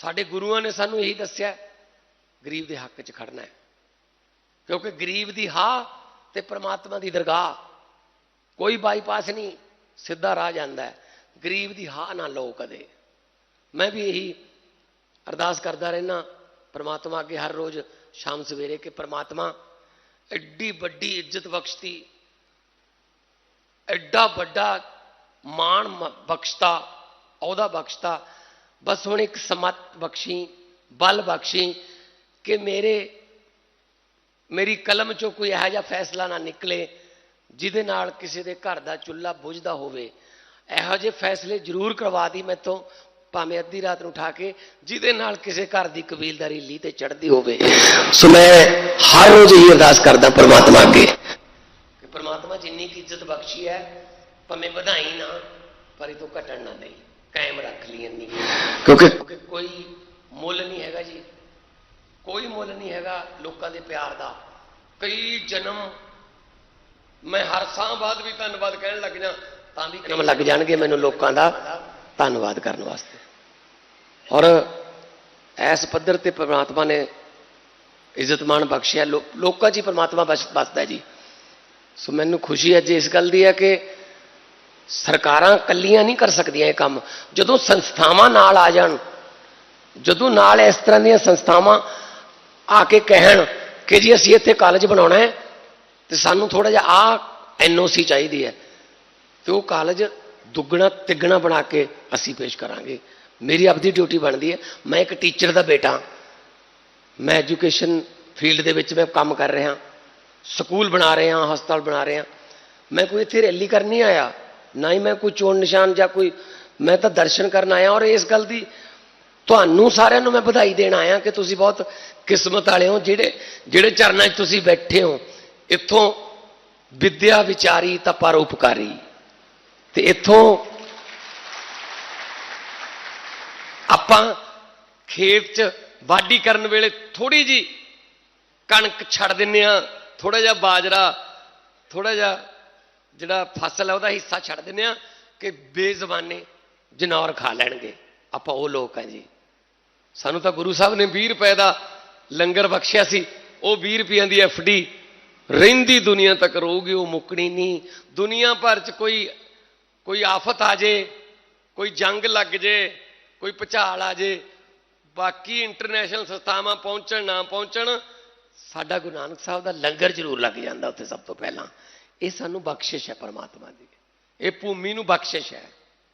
ਸਾਡੇ ਗੁਰੂਆਂ ਨੇ ਸਾਨੂੰ ਇਹੀ ਦੱਸਿਆ, ਗਰੀਬ ਦੇ ਹੱਕ 'ਚ ਖੜਨਾ ਹੈ। ਕਿਉਂਕਿ ਗਰੀਬ ਦੀ ਹਾਂ ਤੇ ਪ੍ਰਮਾਤਮਾ ਦੀ ਦਰਗਾਹ, ਕੋਈ ਬਾਈਪਾਸ ਨਹੀਂ, ਸਿੱਧਾ ਰਾਹ ਜਾਂਦਾ ਹੈ। ਗਰੀਬ ਦੀ ਹਾਂ ਨਾ ਲਓ ਕਦੇ। ਮੈਂ ਵੀ ਇਹੀ ਅਰਦਾਸ ਕਰਦਾ ਰਹਿਣਾ ਪ੍ਰਮਾਤਮਾ ਅੱਗੇ ਹਰ ਰੋਜ਼ ਸ਼ਾਮ ਸਵੇਰੇ ਕਿ ਪ੍ਰਮਾਤਮਾ ਐਡੀ ਵੱਡੀ ਇੱਜ਼ਤ ਬਖਸ਼ਤੀ, ਐਡਾ ਵੱਡਾ ਮਾਣ ਬਖਸ਼ਤਾ, ਅਹੁਦਾ ਬਖਸ਼ਤਾ ਬਸ ਹੁਣ ਇੱਕ ਸਮਤ ਬਖਸ਼ੀ ਬਲ ਬਖਸ਼ੀ ਕਿ ਮੇਰੇ ਮੇਰੀ ਕਲਮ ਚੋਂ ਕੋਈ ਇਹੋ ਜਿਹਾ ਫੈਸਲਾ ਨਾ ਨਿਕਲੇ ਜਿਹਦੇ ਨਾਲ ਕਿਸੇ ਦੇ ਘਰ ਦਾ ਚੁੱਲ੍ਹਾ ਬੁਝਦਾ ਹੋਵੇ। ਇਹੋ ਜਿਹੇ ਫੈਸਲੇ ਜ਼ਰੂਰ ਕਰਵਾ ਦੀ ਮੈਥੋਂ ਭਾਵੇਂ ਅੱਧੀ ਰਾਤ ਨੂੰ ਉਠਾ ਕੇ ਜਿਹਦੇ ਨਾਲ ਕਿਸੇ ਘਰ ਦੀ ਕਬੀਲਦਾਰੀ ਲੀ ਤੇ ਚੜਦੀ ਹੋਵੇ। ਸੋ ਮੈਂ ਹਰ ਰੋਜ਼ ਇਹ ਅਰਦਾਸ ਕਰਦਾ ਪਰਮਾਤਮਾ ਅੱਗੇ। ਕਿ ਪਰਮਾਤਮਾ ਜਿੰਨੀ ਕੀ ਇੱਜ਼ਤ ਬਖਸ਼ੀ ਹੈ ਭਾਵੇਂ ਵਧਾਈ ਨਾ ਪਰ ਇਹ ਤੋਂ ਘਟਣ ਨਾ ਦੇਈ। ਕਾਇਮ ਰੱਖ ਲਈ ਇੰਨੀ। ਕਿਉਂਕਿ ਕੋਈ ਮੁੱਲ ਨਹੀਂ ਹੈਗਾ ਜੀ। ਕੋਈ ਮੁੱਲ ਨਹੀਂ ਹੈਗਾ ਲੋਕਾਂ ਦੇ ਪਿਆਰ ਦਾ। ਕਈ ਜਨਮ ਮੈਂ ਹਰ ਸਾਹ ਬਾਅਦ ਵੀ ਧੰਨਵਾਦ ਕਹਿਣ ਲੱਗ ਜਾ ਤਾਂ ਵੀ ਜਨਮ ਲੱਗ ਜਾਣਗੇ ਮੈਨੂੰ ਲੋਕਾਂ ਦਾ ਧੰਨਵਾਦ ਕਰਨ ਵਾਸਤੇ। ਔਰ ਐਸ ਪੱਧਰ ਤੇ ਪ੍ਰਮਾਤਮਾ ਨੇ ਇੱਜ਼ਤ ਮਾਣ ਬਖਸ਼ਿਆ। ਲੋਕਾਂ 'ਚ ਹੀ ਪ੍ਰਮਾਤਮਾ ਬਸ ਬਸਦਾ ਜੀ। ਸੋ ਮੈਨੂੰ ਖੁਸ਼ੀ ਹੈ ਜੀ ਇਸ ਗੱਲ ਦੀ ਹੈ ਕਿ ਸਰਕਾਰਾਂ ਇਕੱਲੀਆਂ ਨਹੀਂ ਕਰ ਸਕਦੀਆਂ ਇਹ ਕੰਮ। ਜਦੋਂ ਸੰਸਥਾਵਾਂ ਨਾਲ ਆ ਜਾਣ, ਜਦੋਂ ਨਾਲ ਇਸ ਤਰ੍ਹਾਂ ਦੀਆਂ ਸੰਸਥਾਵਾਂ ਆ ਕੇ ਕਹਿਣ ਕਿ ਜੀ ਅਸੀਂ ਇੱਥੇ ਕਾਲਜ ਬਣਾਉਣਾ ਹੈ, ਤੇ ਸਾਨੂੰ ਥੋੜਾ ਜਿਹਾ ਆ ਐਨਓਸੀ ਚਾਹੀਦੀ ਹੈ, ਤੇ ਉਹ ਕਾਲਜ ਦੁੱਗਣਾ ਤਿੱਗਣਾ ਬਣਾ ਕੇ ਅਸੀਂ ਪੇਸ਼ ਕਰਾਂਗੇ। ਮੇਰੀ ਆਪਦੀ ਡਿਊਟੀ ਬਣਦੀ ਹੈ, ਮੈਂ ਇੱਕ ਟੀਚਰ ਦਾ ਬੇਟਾ ਮੈਂ ਐਜੂਕੇਸ਼ਨ ਫੀਲਡ ਦੇ ਵਿੱਚ ਮੈਂ ਕੰਮ ਕਰ ਰਿਹਾ ਸਕੂਲ ਬਣਾ ਰਹੇ ਹਾਂ, ਹਸਪਤਾਲ ਬਣਾ ਰਹੇ ਹਾਂ। ਮੈਂ ਕੋਈ ਇੱਥੇ ਰੈਲੀ ਕਰਨ ਨਹੀਂ ਆਇਆ। ਨਾ ਹੀ ਮੈਂ ਕੋਈ ਚੋਣ ਨਿਸ਼ਾਨ ਜਾਂ ਕੋਈ, ਮੈਂ ਤਾਂ ਦਰਸ਼ਨ ਕਰਨ ਆਇਆ ਔਰ ਇਸ ਗੱਲ ਦੀ ਤੁਹਾਨੂੰ ਸਾਰਿਆਂ ਨੂੰ ਮੈਂ ਵਧਾਈ ਦੇਣ ਆਇਆ ਕਿ ਤੁਸੀਂ ਬਹੁਤ ਕਿਸਮਤ ਵਾਲੇ ਹੋ, ਜਿਹੜੇ ਜਿਹੜੇ ਚਰਨਾਂ 'ਚ ਤੁਸੀਂ ਬੈਠੇ ਹੋ, ਇੱਥੋਂ ਵਿਦਿਆ ਵਿਚਾਰੀ ਤਾਂ ਪਰਉਪਕਾਰੀ। ਤੇ ਇੱਥੋਂ ਆਪਾਂ ਖੇਤ 'ਚ ਵਾਢੀ ਕਰਨ ਵੇਲੇ ਥੋੜੀ ਜੀ ਕਣਕ ਛੱਡ ਦਿੰਨੇ ਆ ਥੋੜਾ ਜਿਹਾ ਬਾਜਰਾ ਥੋੜਾ ਜਿਹਾ ਜਿਹੜਾ ਫਸਲ ਹੈ ਉਹਦਾ ਹਿੱਸਾ ਛੱਡ ਦਿੰਦੇ ਆ ਕਿ ਬੇਜ਼ਬਾਨੇ ਜਨੌਰ ਖਾ ਲੈਣਗੇ। ਆਪਾਂ ਉਹ ਲੋਕ ਆ ਜੀ। ਸਾਨੂੰ ਤਾਂ ਗੁਰੂ ਸਾਹਿਬ ਨੇ 20 ਰੁਪਏ ਦਾ ਲੰਗਰ ਬਖਸ਼ਿਆ ਸੀ। ਉਹ 20 ਰੁਪਈਆਂ ਦੀ ਐਫਡੀ ਰਹਿੰਦੀ ਦੁਨੀਆ ਤੱਕ ਰਹੂਗੀ ਉਹ ਮੁੱਕਣੀ ਨਹੀਂ। ਦੁਨੀਆ ਭਰ 'ਚ ਕੋਈ ਕੋਈ ਆਫਤ ਆ ਜੇ, ਕੋਈ ਜੰਗ ਲੱਗ ਜੇ, ਕੋਈ ਭੁਚਾਲ ਆ ਜੇ, ਬਾਕੀ ਇੰਟਰਨੈਸ਼ਨਲ ਸੰਸਥਾਵਾਂ ਪਹੁੰਚਣ, ਨਾ ਪਹੁੰਚਣ, ਸਾਡਾ ਗੁਰੂ ਨਾਨਕ ਸਾਹਿਬ ਦਾ ਲੰਗਰ ਜ਼ਰੂਰ ਲੱਗ ਜਾਂਦਾ ਉੱਥੇ ਸਭ ਤੋਂ ਪਹਿਲਾਂ। ਇਹ ਸਾਨੂੰ ਬਖਸ਼ਿਸ਼ ਹੈ ਪਰਮਾਤਮਾ ਦੀ। ਇਹ ਭੂਮੀ ਨੂੰ ਬਖਸ਼ਿਸ਼ ਹੈ।